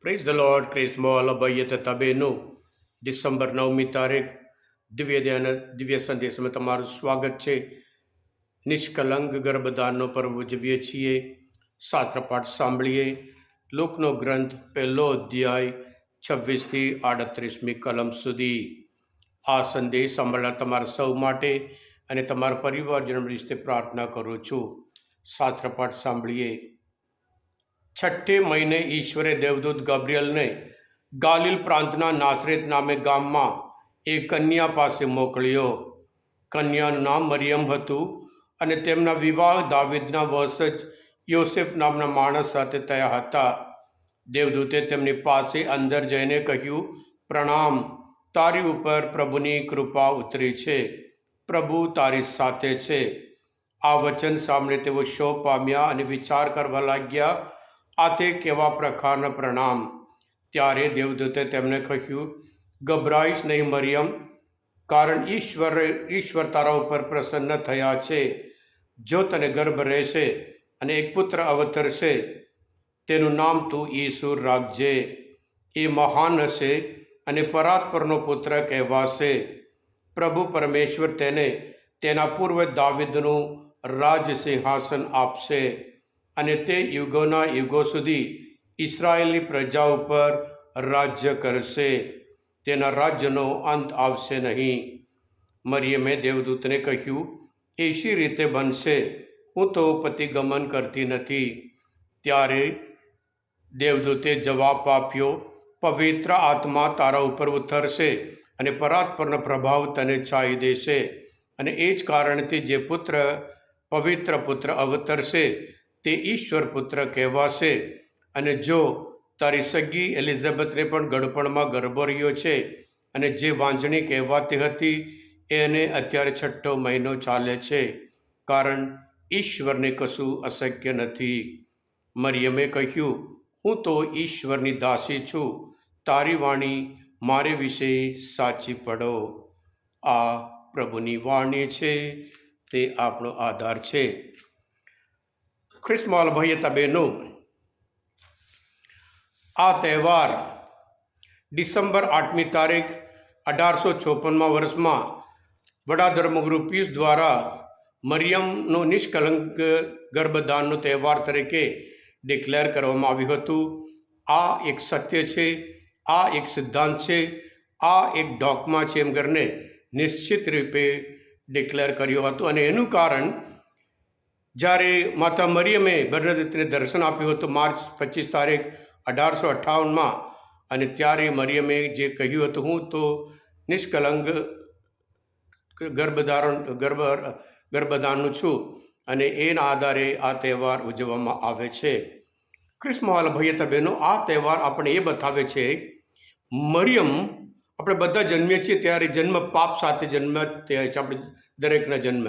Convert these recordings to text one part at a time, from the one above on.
Praise the lord ક્રિસ્મો અભયત તબેનું ડિસેમ્બર નવમી તારીખ દિવ્ય ધ્યાન દિવ્ય સંદેશમાં તમારું સ્વાગત છે. નિષ્કલંક ગર્ભદાનનો પર્વ ઉજવીએ છીએ. શાસ્ત્રપાઠ સાંભળીએ. લોકનો ગ્રંથ પહેલો અધ્યાય, છવ્વીસથી આડત્રીસમી કલમ સુધી. આ સંદેશ સાંભળનાર તમારા સૌ માટે અને તમારા પરિવારજનો વિશે પ્રાર્થના કરું છું. શાસ્ત્રપાઠ સાંભળીએ. છઠ્ઠે મહિને ઈશ્વરે દેવદૂત ગબ્રિયલને ગાલિલ પ્રાંતના નાસરેત નામે ગામમાં એ કન્યા પાસે મોકલ્યો. કન્યાનું નામ મરિયમ હતું અને તેમના વિવાહ દાવિદના વંશજ યોસેફ નામના માણસ સાથે થયા હતા. દેવદૂતે તેમની પાસે અંદર જઈને કહ્યું, પ્રણામ, તારી ઉપર પ્રભુની કૃપા ઉતરી છે. પ્રભુ તારી સાથે છે. આ વચન સામે તેઓ શોક પામ્યા અને વિચાર કરવા લાગ્યા આ તે કેવા પ્રકારના પ્રણામ? ત્યારે દેવદૂતે તેમને કહ્યું, ગભરાઈશ નહીં મરિયમ, કારણ ઈશ્વર ઈશ્વર તારા ઉપર પ્રસન્ન થયા છે. જો તને ગર્ભ રહેશે અને એક પુત્ર અવતરશે, તેનું નામ તું ઈસુર રાખજે. એ મહાન હશે અને પરાત્પરનો પુત્ર કહેવાશે. પ્રભુ પરમેશ્વર તેને તેના પૂર્વ દાવિદનું રાજ સિંહાસન આપશે. અને તે યુગોના યુગો સુધી ઇસરાયેલની પ્રજા ઉપર રાજ્ય કરશે. તેના રાજ્યનો અંત આવશે નહીં. મરિયમે દેવદૂતને કહ્યું એશી રીતે બનશે. હું તો પતિગમન કરતી નથી. ત્યારે દેવદૂતે જવાબ આપ્યો, પવિત્ર આત્મા તારા ઉપર ઉતરશે અને પરાત્પરનો પ્રભાવ તને છાઈ દેશે. અને એ જ કારણથી જે પુત્ર પવિત્ર પુત્ર અવતરશે તે ઈશ્વર પુત્ર કહેવાશે. અને જો તારી સગી એલિઝાબેથને પણ ગડપણમાં ગર્ભો રહ્યો છે અને જે વાંજણી કહેવાતી હતી, એને અત્યારે છઠ્ઠો મહિનો ચાલે છે. કારણ ઈશ્વરને કશું અશક્ય નથી. મરિયમે કહ્યું, હું તો ઈશ્વરની દાસી છું. તારી વાણી મારે વિશે સાચી પડો. આ પ્રભુની વાણી છે. તે આપણો આધાર છે. ખ્રિસ્મોલ બહેનો આ તહેવાર ડિસેમ્બર આઠમી તારીખ અઢારસો છોપનમાં વર્ષમાં વડા ધર્મગુરુ પીસ દ્વારા મરિયમનો નિષ્કલંક ગર્ભદાનનો તહેવાર તરીકે ડિક્લેર કરવામાં આવ્યું હતું. આ એક સત્ય છે, આ એક સિદ્ધાંત છે, આ એક ડોકમાં છે એમ કરીને નિશ્ચિત રૂપે ડિક્લેર કર્યું હતું અને એનું કારણ જ્યારે માતા મરિયમે બર્નદત્તને દર્શન આપ્યું હતું, માર્ચ પચીસ તારીખ અઢારસો અઠ્ઠાવનમાં. અને ત્યારે મરિયમે જે કહ્યું હતું, હું તો નિષ્કલંક ગર્ભધારણ, ગર્ભ ગર્ભદાનનું છું અને એના આધારે આ તહેવાર ઉજવવામાં આવે છે. ક્રિસ્મવાલ ભૈયતા બહેનો, આ તહેવાર આપણે એ બતાવે છે, મરિયમ આપણે બધા જન્મીએ છીએ ત્યારે જન્મ પાપ સાથે જન્મ આપણે દરેકના જન્મ.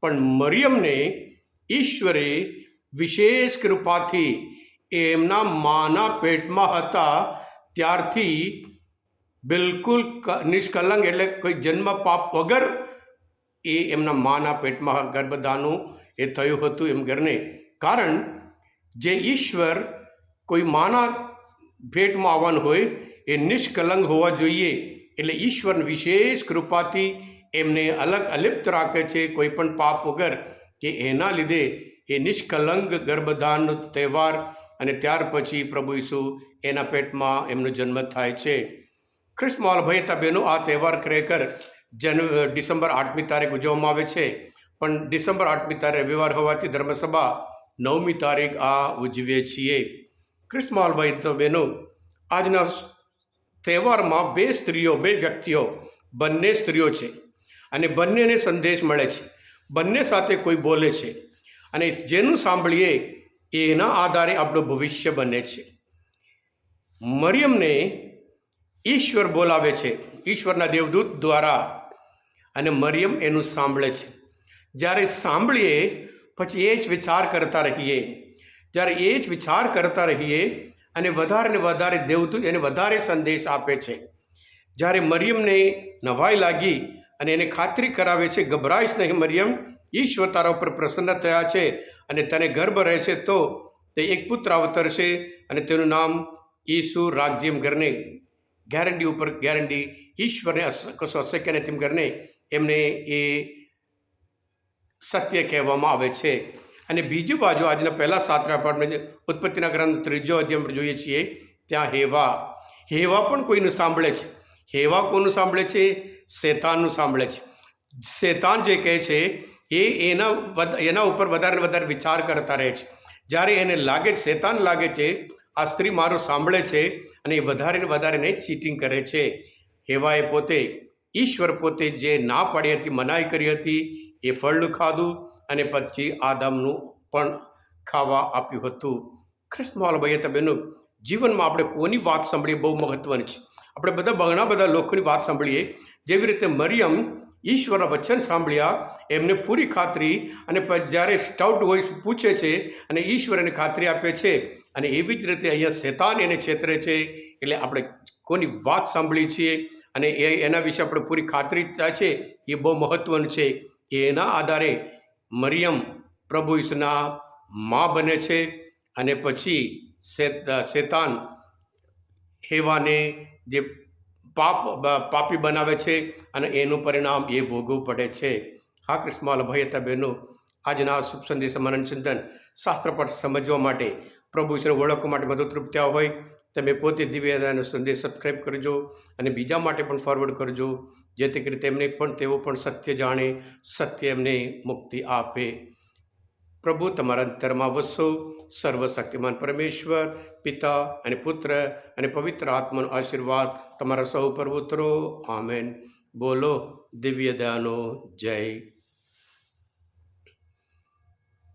પણ મરિયમને ઈશ્વરે વિશેષ કૃપાથી એમના માના પેટમાં હતા. ત્યારથી બિલકુલ નિષ્કલંક એટલે કોઈ જન્મ પાપ વગર એ એમના માના પેટમાં ગર્ભદાનું એ થયું હતું એમ ઘરને કારણ જે ઈશ્વર કોઈ માના ભેટમાં આવવાનું હોય એ નિષ્કલંક હોવા જોઈએ. એટલે ઈશ્વર વિશેષ કૃપાથી એમને અલગ અલિપ્ત રાખે છે કોઈ પણ પાપ વગર. કે એના લીધે એ નિષ્કલંક ગર્ભધાનનો તહેવાર અને ત્યાર પછી પ્રભુ ઈસુ એના પેટમાં એમનો જન્મ થાય છે. ખ્રિસ્મોલ ભયતા બેનો આ તહેવાર ખરેખર જન ડિસેમ્બર આઠમી તારીખ ઉજવવામાં આવે છે. પણ ડિસેમ્બર આઠમી તારીખ રવિવાર હોવાથી ધર્મસભા નવમી તારીખ આ ઉજવીએ છીએ. ખ્રિસ્મોલ ભયતા બેનો, આજના તહેવારમાં બે સ્ત્રીઓ, બે વ્યક્તિઓ બંને સ્ત્રીઓ છે અને બંનેને સંદેશ મળે છે. બંને સાથે કોઈ બોલે છે. અને જેનું સાંભળીએ એના આધારે આપણું ભવિષ્ય બને છે. મરિયમને ઈશ્વર બોલાવે છે. ઈશ્વરના દેવદૂત દ્વારા અને મરિયમ એનું સાંભળે છે. જ્યારે સાંભળીએ, પછી એ જ વિચાર કરતા રહીએ. જ્યારે એ જ વિચાર કરતા રહીએ અને વધારે ને વધારે દેવદૂત એને વધારે સંદેશ આપે છે. જ્યારે મરિયમને નવાઈ લાગી અને એને ખાતરી કરાવે છે ગભરાઈશ નહીં મરિયમ, ઈશ્વર તારા ઉપર પ્રસન્ન થયા છે અને તને ગર્ભ રહેશે તો તે એક પુત્ર અવતરશે અને તેનું નામ ઈસુ રાજ્યમ કરીને ગેરંટી ઉપર ગેરંટી, ઈશ્વરને કશું અશક્ય ને તેમ કરીને એમને એ સત્ય કહેવામાં આવે છે. અને બીજી બાજુ આજના પહેલા સાતરા આપણે ઉત્પત્તિના ગ્રંથ ત્રીજો અધ્યાય જોઈએ છીએ, ત્યાં હેવા હેવા પણ કોઈનું સાંભળે છે. હેવા કોનું સાંભળે છે? શેતાનનું સાંભળે છે. શેતાન જે કહે છે, એ એના એના ઉપર વધારે વધારે વિચાર કરતા રહે છે. જ્યારે એને લાગે શેતાન લાગે છે, આ સ્ત્રી મારું સાંભળે છે અને એ વધારે ને વધારે ને ચીટિંગ કરે છે. હેવાએ પોતે, ઈશ્વર પોતે જે ના પાડી હતી, મનાઈ કરી હતી, એ ફળનું ખાધું અને પછી આદમનું પણ ખાવા આપ્યું હતું. ખ્રિસ્તમાલ ભાઈએ તબેનો જીવનમાં આપણે કોની વાત સાંભળીએ બહુ મહત્ત્વની છે. આપણે બધા ઘણા બધા લોકોની વાત સાંભળીએ જેવી રીતે મરિયમ ઈશ્વરના વચન સાંભળ્યા, એમને પૂરી ખાતરી અને જ્યારે સ્ટાઉટ હોય પૂછે છે અને ઈશ્વર એને ખાતરી આપે છે અને એવી જ રીતે અહીંયા શેતાન એને છેતરે છે, એટલે આપણે કોની વાત સાંભળી છીએ અને એ, એના વિશે આપણે પૂરી ખાતરી થાય છે, એ બહુ મહત્ત્વનું છે. એના આધારે મરિયમ પ્રભુ ઈસુના મા બને છે અને પછી શેત, શેતાન હેવાને જે પાપ પાપી બનાવે છે અને એનું પરિણામ એ ભોગવવું પડે છે. હા કૃષ્ણ ભાઈ બહેનો, આજના શુભ સંદેશ મનન ચિંતન શાસ્ત્રપાઠ સમજવા માટે, પ્રભુ ઈશ્વરને ઓળખવા માટે મદદરૂપ થયા હોય, તમે પોતે દિવ્યદાનો સંદેશ સબસ્ક્રાઈબ કરજો અને બીજા માટે પણ ફોરવર્ડ કરજો, જેથી કરી તેમને પણ તેઓ પણ સત્ય જાણે, સત્ય એમને મુક્તિ આપે. પ્રભુ, તમારા અંતરમાં વસો. સર્વશક્તિમાન પરમેશ્વર, પિતા અને પુત્ર અને પવિત્ર આત્માનો આશીર્વાદ તમારા સૌ પર ઉતરો. આમેન. બોલો, દિવ્ય દયાનો જય